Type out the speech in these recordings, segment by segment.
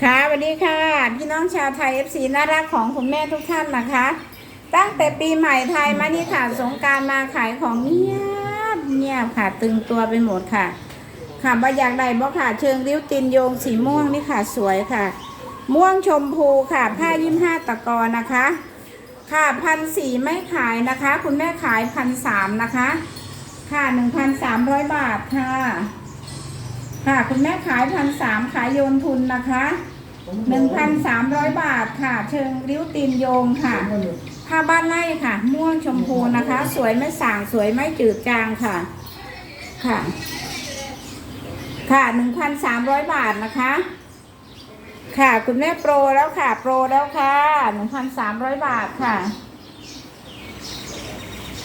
ค่ะสวัสดีค่ะ พี่น้องชาวไทย FC น่ารักของคุณแม่ทุกท่านนะคะ ตั้งแต่ปีใหม่ไทยมานี่ค่ะสงการมาขายของเงียบเงียบค่ะ ตึงตัวไปหมดค่ะ ค่ะบอยากได้บ่ค่ะ เชิงริ้วตินโยงสีม่วงนี่ค่ะสวยค่ะ ม่วงชมพูค่ะผ้ายิ้มห้าตะกอนะคะ ค่ะพันสี่ไม่ขายนะคะ คุณแม่ขายพันสามนะคะ ค่ะหนึ่งพันสามร้อยบาทค่ะ ค่ะ คุณแม่ขายพันสามขายโยนทุนนะคะหนึ่งพันสามร้อยบาทค่ะ เชิงริ้วตีนโยงค่ะ ผ้าบ้านไร่ค่ะ ม่วงชมพูนะคะ สวยไม่สางสวยไม่จืดจางค่ะ ค่ะ ค่ะหนึ่งพันสามร้อยบาทนะคะ ค่ะ คุณแม่โปรแล้วค่ะ โปรแล้วค่ะหนึ่งพันสามร้อยบาทค่ะ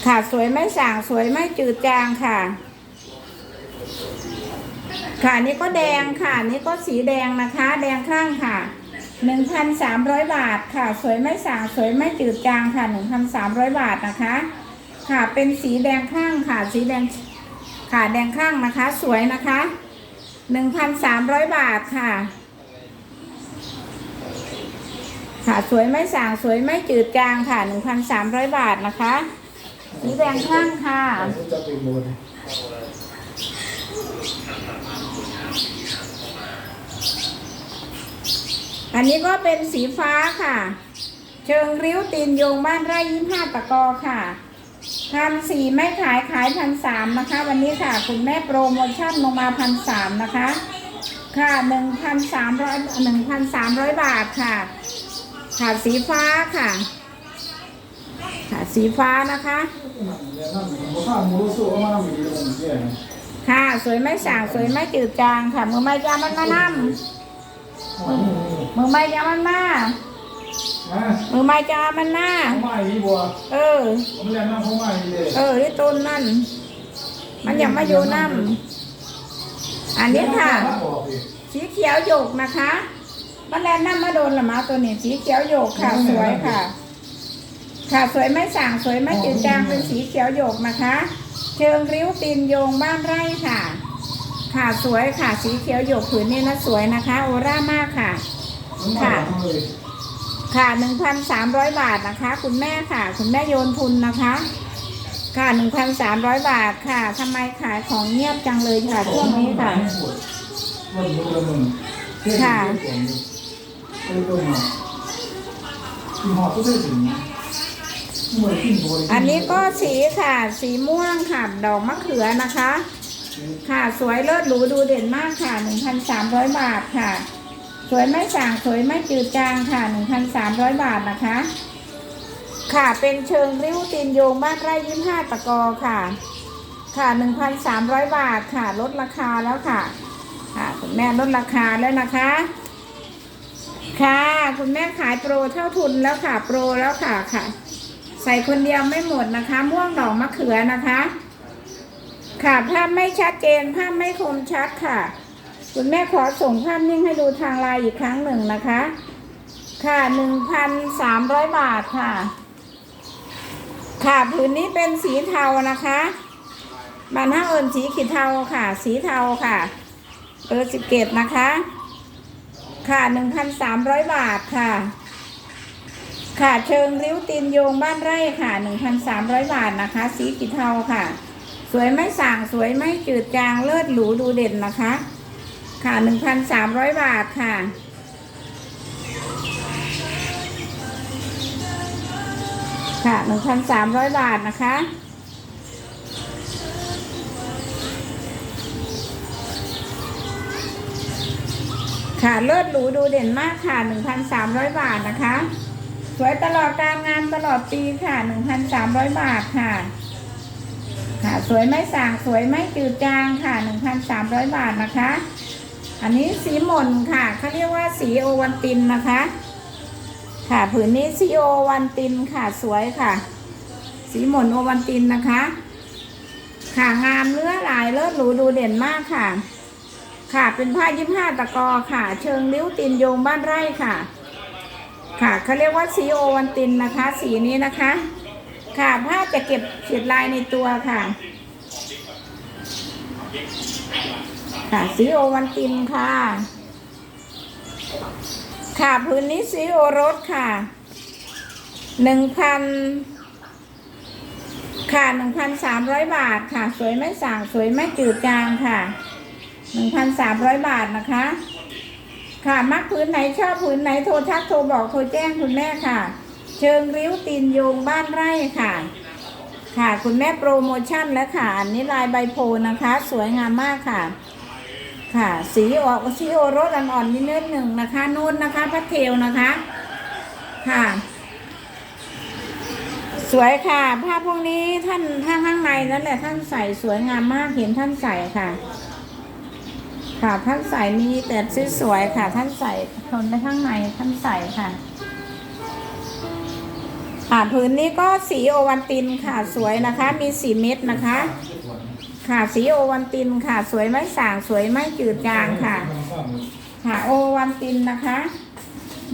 ค่ะสวยไม่สางสวยไม่จืดจางค่ะ ค่ะนี่ก็แดงค่ะ นี่ก็สีแดงนะคะ แดงข้างค่ะหนึ่งพันสามร้อยบาทค่ะ สวยไม่สางสวยไม่จืดจางค่ะหนึ่งพันสามร้อยบาทนะคะ ค่ะเป็นสีแดงข้างค่ะ สีแดงค่ะแดงข้างนะคะ สวยนะคะหนึ่งพันสามร้อยบาทค่ะ ค่ะสวยไม่สางสวยไม่จืดจางค่ะหนึ่งพันสามร้อยบาทนะคะ สีแดงข้างค่ะ จะเป็นโมด อันนี้ก็เป็นสีฟ้าค่ะ เชิงริ้วตีนโยงบ้านไร่ยิ้มห้าตะกอค่ะพันสี่ไม่ขายขายพันสามนะคะ วันนี้ค่ะ คุณแม่โปรโมชั่นลงมาพันสามนะคะ ค่ะหนึ่งพันสามร้อยหนึ่งพันสามร้อยบาทค่ะค่ะสีฟ้าค่ะ ค่ะสีฟ้านะคะ ค่ะสวยไม่สางสวยไม่จืดจางค่ะมือไม้ยามันมานั่ม มือไม้ยามันมานะมือไม้จามันหน้าเขาไม่ดีบัวเออ ผมเรียนนั่งเขาไม่ดีเลยเออที่ต้นนั่น มันยังมาอยู่น้ำอันนี้ค่ะ สีเขียวโยกนะคะมันแลนน้ำมาโดนละมาตัวนี้สีเขียวโยกค่ะสวยค่ะ ค่ะสวยไม่ส่างสวยไม่จืดจางเป็นสีเขียวโยกนะคะ เชิงริ้วตีนโยงบ้านไร่ค่ะ ค่ะสวยค่ะสีเขียวโยกผืนนี้นะสวยนะคะ โอร่ามากค่ะ ค่ะค่ะหนึ่งพันสามร้อยบาทนะคะ คุณแม่ค่ะ คุณแม่โยนทุนนะคะ ค่ะหนึ่งพันสามร้อยบาทค่ะทำไมขายของเงียบจังเลยค่ะช่วงนี้ค่ะค่ะไปตรงมาที่หอก็ได้ถึงเมื่อขึ้นบัวอันนี้ก็สีค่ะ สีม่วงค่ะ ดอกมะเขือนะคะ ค่ะ สวยเลิศหรูดูเด่นมากค่ะหนึ่งพันสามร้อยบาทค่ะ สวยไม่ส่างสวยไม่จืดจางค่ะหนึ่งพันสามร้อยบาทนะคะ ค่ะเป็นเชิงริ้วตีนโยงบ้านไร่ยิ้มห้าตะกอค่ะ ค่ะหนึ่งพันสามร้อยบาทค่ะ ลดราคาแล้วค่ะ ค่ะคุณแม่ลดราคาแล้วนะคะ ค่ะคุณแม่ขายโปรเท่าทุนแล้วค่ะ โปรแล้วค่ะค่ะ ใส่คนเดียวไม่หมดนะคะ ม่วงดอกมะเขือนะคะ ค่ะภาพไม่ชัดเจนภาพไม่คมชัดค่ะ คุณแม่ขอส่งภาพนิ่งให้ดูทางไลน์อีกครั้งหนึ่งนะคะ ค่ะหนึ่งพันสามร้อยบาทค่ะ ค่ะผืนนี้เป็นสีเทานะคะบานห้าเอิญสีขีดเทาค่ะ สีเทาค่ะเบอร์สิบเกตนะคะ ค่ะหนึ่งพันสามร้อยบาทค่ะ ค่ะเชิงริ้วตีนโยงบ้านไร่ค่ะหนึ่งพันสามร้อยบาทนะคะ สีกีดเทาค่ะ สวยไม่ส่างสวยไม่จืดจางเลิศหรูดูเด่นนะคะ ค่ะหนึ่งพันสามร้อยบาทค่ะ ค่ะหนึ่งพันสามร้อยบาทนะคะ ค่ะ เลิศหรูดูเด่นมากค่ะ 1,300 บาทนะคะ สวยตลอดการงานตลอดปีค่ะ 1,300 บาทค่ะค่ะ สวยไม่สาง สวยไม่จืดจางค่ะ 1,300 บาทนะคะ อันนี้สีหม่นค่ะเขาเรียกว่าสีโอวันตินนะคะ ค่ะผืนนี้สีโอวันตินค่ะสวยค่ะ สีหม่นโอวันตินนะคะ ค่ะงามเนื้อลายเลิศหรูดูเด่นมากค่ะ ค่ะเป็นผ้ายี่ห้าตะกอค่ะ เชิงริ้วตีนโยงบ้านไร่ค่ะ ค่ะเขาเรียกว่าสีโอวันตินนะคะ สีนี้นะคะ ค่ะผ้าจะเก็บเฉียดลายในตัวค่ะ ค่ะสีโอวันตินค่ะ ค่ะพื้นนี้สีโอรสค่ะหนึ่งพันค่ะหนึ่งพันสามร้อยบาทค่ะ สวยไม่ส่างสวยไม่จืดจางค่ะหนึ่งพันสามร้อยบาทนะคะ ค่ะมักพื้นไหนชอบพื้นไหนโทรทักโทรบอกโทรแจ้งคุณแม่ค่ะ เชิงริ้วตีนโยงบ้านไร่ค่ะค่ะคุณแม่โปรโมชั่นแล้วค่ะอันนี้ลายใบโพนะคะ สวยงามมากค่ะ ค่ะ สีออกสีโอรสอ่อนๆนิดนิดหนึ่งนะคะนู่นนะคะพัทเทลนะคะ ค่ะ สวยค่ะ ผ้าพวกนี้ท่านท่านข้างในนั่นแหละท่านใส่สวยงามมากเห็นท่านใส่ค่ะ ค่ะท่านใส่มีแต่สวยๆค่ะ ท่านใส่ทนได้ข้างในท่านใส่ค่ะอ่าผืนนี้ก็สีโอวันตินค่ะสวยนะคะ มีสีเม็ดนะคะ ค่ะสีโอวันตินค่ะ สวยไม่สางสวยไม่จืดจางค่ะ ค่ะโอวันตินนะคะ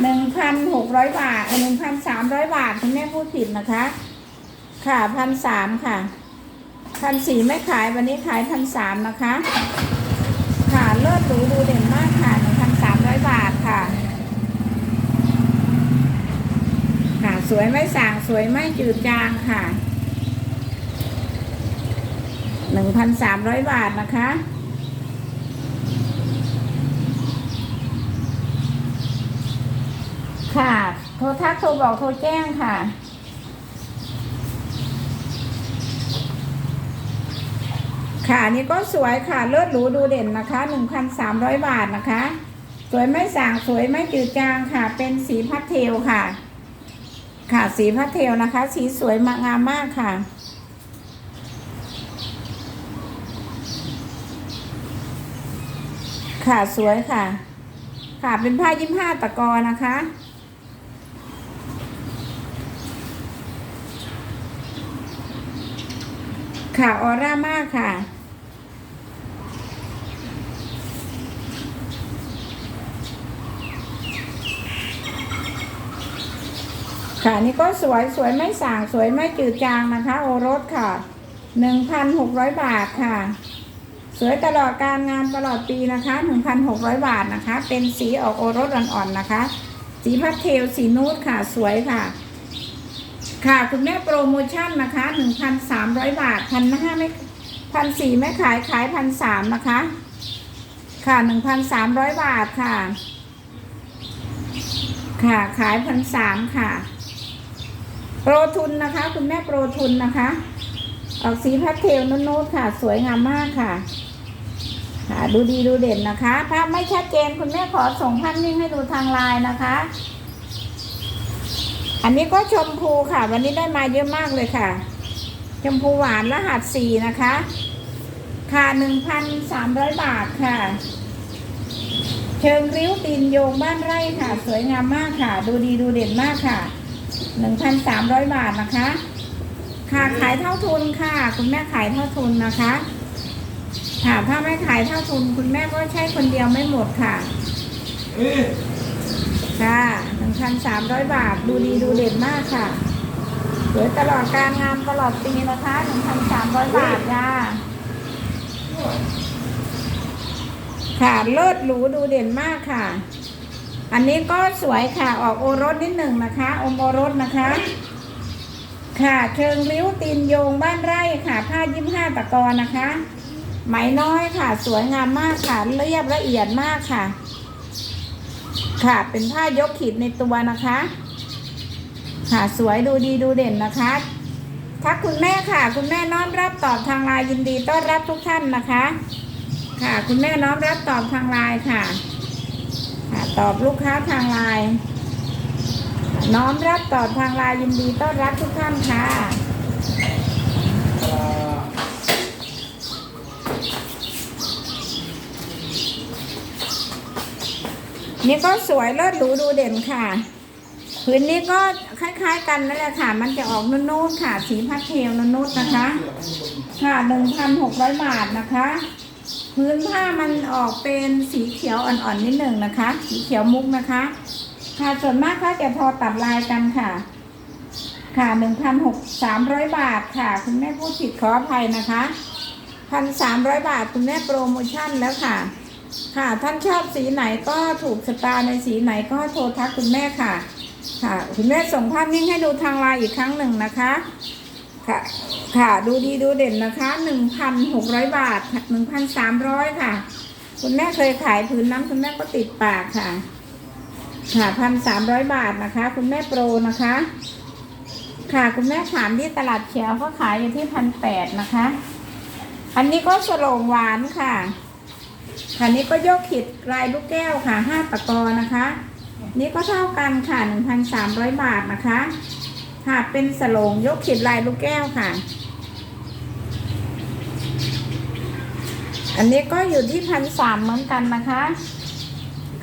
หนึ่งพันหกร้อยบาทหนึ่งพันสามร้อยบาทคุณแม่พูดผิดนะคะ ค่ะพันสามค่ะพันสี่ไม่ขายวันนี้ขายพันสามนะคะ ค่ะเลิศหรูดูเด่นมากค่ะหนึ่งพันสามร้อยบาทค่ะ ค่ะสวยไม่สางสวยไม่จืดจางค่ะ หนึ่งพันสามร้อยบาทนะคะ ค่ะ โทรทักโทรบอกโทรแจ้งค่ะค่ะนี่ก็สวยค่ะเลิศหรูดูเด่นนะคะ 1,300 บาทนะคะ สวยไม่สางสวยไม่จืดจางค่ะ เป็นสีพัดเทลค่ะ ค่ะสีพัดเทลนะคะ สีสวยมางามมากค่ะ ค่ะสวยค่ะ ค่ะเป็นผ้ายิ้มห้าตะกอนะคะ ค่ะออร่ามากค่ะค่ะนี่ก็สวยสวยไม่ส่างสวยไม่จืดจางนะคะ โอรสค่ะหนึ่งพันหกร้อยบาทค่ะ สวยตลอดการงานตลอดปีนะคะหนึ่งพันหกร้อยบาทนะคะ เป็นสีออกโอรสอ่อนๆนะคะ สีพัดเทลสีนูดค่ะสวยค่ะ ค่ะคุณแม่โปรโมชั่นนะคะหนึ่งพันสามร้อยบาทพันห้าไม่พันสี่ไม่ขายขายพันสามนะคะ ค่ะหนึ่งพันสามร้อยบาทค่ะ ค่ะขายพันสามค่ะ โปรทุนนะคะ คุณแม่โปรทุนนะคะ ออกสีพัดเทลนุ่นๆค่ะ สวยงามมากค่ะ ค่ะ ดูดีดูเด่นนะคะภาพไม่ชัดเจนคุณแม่ขอส่งภาพนิ่งให้ดูทางไลน์นะคะ อันนี้ก็ชมพูค่ะ วันนี้ได้มาเยอะมากเลยค่ะ ชมพูหวานรหัสสี่นะคะ ค่ะหนึ่งพันสามร้อยบาทค่ะ เชิงริ้วตีนโยงบ้านไร่ค่ะ สวยงามมากค่ะ ดูดีดูเด่นมากค่ะหนึ่งพันสามร้อยบาทนะคะ ค่ะขายเท่าทุนค่ะ คุณแม่ขายเท่าทุนนะคะค่ะถ้าไม่ขายเท่าทุนคุณแม่ก็ใช้คนเดียวไม่หมดค่ะค่ะหนึ่งพันสามร้อยบาทดูดีดูเด่นมากค่ะสวยตลอดการงานตลอดปีนะคะหนึ่งพันสามร้อยบาทค่ะค่ะเลิศหรูดูเด่นมากค่ะ อันนี้ก็สวยค่ะออกโอรสนิดหนึ่งนะคะ อมโอรสนะคะ ค่ะ เชิงริ้วตีนโยงบ้านไร่ค่ะ ผ้ายิ้มห้าตะกอนะคะ ไหมน้อยค่ะ สวยงามมากค่ะ เรียบละเอียดมากค่ะ ค่ะ เป็นผ้ายกขีดในตัวนะคะ ค่ะ สวยดูดีดูเด่นนะคะทักคุณแม่ค่ะ คุณแม่น้อมรับตอบทางไลน์ยินดีต้อนรับทุกท่านนะคะ ค่ะ คุณแม่น้อมรับตอบทางไลน์ค่ะ ค่ะ ตอบลูกค้าทางไลน์ น้อมรับตอบทางไลน์ยินดีต้อนรับทุกท่านค่ะ นี่ก็สวยเลิศหรูดูเด่นค่ะพื้นนี้ก็คล้าย ๆ กันนั่นแหละค่ะ มันจะออกนุ่นๆค่ะ สีพัดเทลนุ่นๆนะคะ ค่ะหนึ่งพันหกร้อยบาทนะคะ พื้นผ้ามันออกเป็นสีเขียวอ่อนๆนิดหนึ่งนะคะ สีเขียวมุกนะคะ ค่ะส่วนมากก็จะพอตัดลายกันค่ะ ค่ะหนึ่งพันหกสามร้อยบาทค่ะ คุณแม่พูดผิดขออภัยนะคะพันสามร้อยบาทคุณแม่โปรโมชั่นแล้วค่ะ ค่ะท่านชอบสีไหนก็ถูกสตาร์ในสีไหนก็โทรทักคุณแม่ค่ะ ค่ะคุณแม่ส่งภาพนิ่งให้ดูทางไลน์อีกครั้งหนึ่งนะคะค่ะค่ะดูดีดูเด่นนะคะหนึ่งพันหกร้อยบาทหนึ่งพันสามร้อยค่ะ คุณแม่เคยขายผืนน้ำคุณแม่ก็ติดปากค่ะ ค่ะพันสามร้อยบาทนะคะ คุณแม่โปรนะคะ ค่ะคุณแม่ถามที่ตลาดเขียวก็ขายอยู่ที่พันแปดนะคะ อันนี้ก็สโลงหวานค่ะค่ะนี้ก็ยกขิดลายลูกแก้วค่ะห้าตะกอนะคะ นี่ก็เท่ากันค่ะหนึ่งพันสามร้อยบาทนะคะค่ะเป็นสโลงยกขิดลายลูกแก้วค่ะ อันนี้ก็อยู่ที่พันสามเหมือนกันนะคะ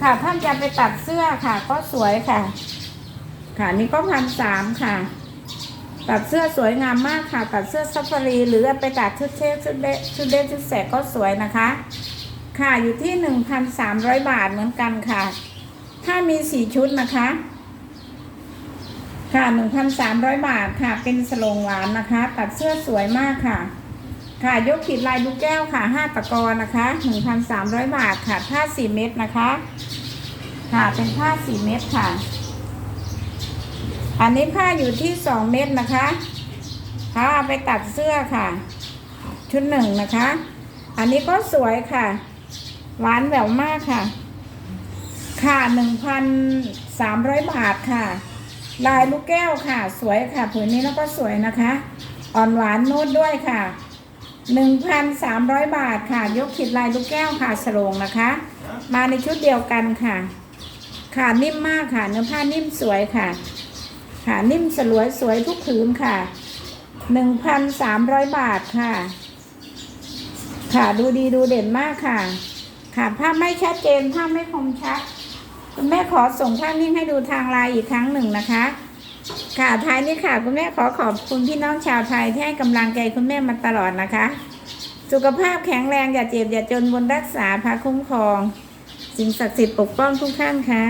ค่ะท่านจะไปตัดเสื้อค่ะ ก็สวยค่ะ ค่ะนี่ก็พันสามค่ะ ตัดเสื้อสวยงามมากค่ะ ตัดเสื้อซัฟฟารี หรือไปตัดชุดเชฟชุดเดชุดเดชุดแสกก็สวยนะคะ ค่ะอยู่ที่หนึ่งพันสามร้อยบาทเหมือนกันค่ะ ถ้ามีสี่ชุดนะคะ ค่ะหนึ่งพันสามร้อยบาทค่ะ เป็นสโลงหวานนะคะ ตัดเสื้อสวยมากค่ะ ค่ะยกขีดลายลูกแก้วค่ะห้าตะกอนนะคะหนึ่งพันสามร้อยบาทค่ะผ้าสี่เม็ดนะคะ ค่ะเป็นผ้าสี่เม็ดค่ะ อันนี้ผ้าอยู่ที่สองเม็ดนะคะผ้าเอาไปตัดเสื้อค่ะ ชุดหนึ่งนะคะ อันนี้ก็สวยค่ะ หวานแหววมากค่ะ ค่ะหนึ่งพันสามร้อยบาทค่ะ ลายลูกแก้วค่ะ สวยค่ะผืนนี้แล้วก็สวยนะคะ อ่อนหวานนูดด้วยค่ะ หนึ่งพันสามร้อยบาทค่ะ ยกขีดลายลูกแก้วค่ะสโลงนะคะ มาในชุดเดียวกันค่ะ ค่ะนิ่มมากค่ะ เนื้อผ้านิ่มสวยค่ะ ค่ะนิ่มสลวยสวยทุกผืนค่ะหนึ่งพันสามร้อยบาทค่ะ ค่ะดูดีดูเด่นมากค่ะ ค่ะภาพไม่ชัดเจนภาพไม่คมชัดคุณแม่ขอส่งภาพนิ่งให้ดูทางไลน์อีกครั้งหนึ่งนะคะ ค่ะท้ายนี้ค่ะ คุณแม่ขอขอบคุณพี่น้องชาวไทยที่ให้กำลังใจคุณแม่มาตลอดนะคะ สุขภาพแข็งแรงอย่าเจ็บอย่าจนบนรักษาพาคุ้มครอง สิ่งศักดิ์สิทธิ์ปกป้องทุกท่านค่ะ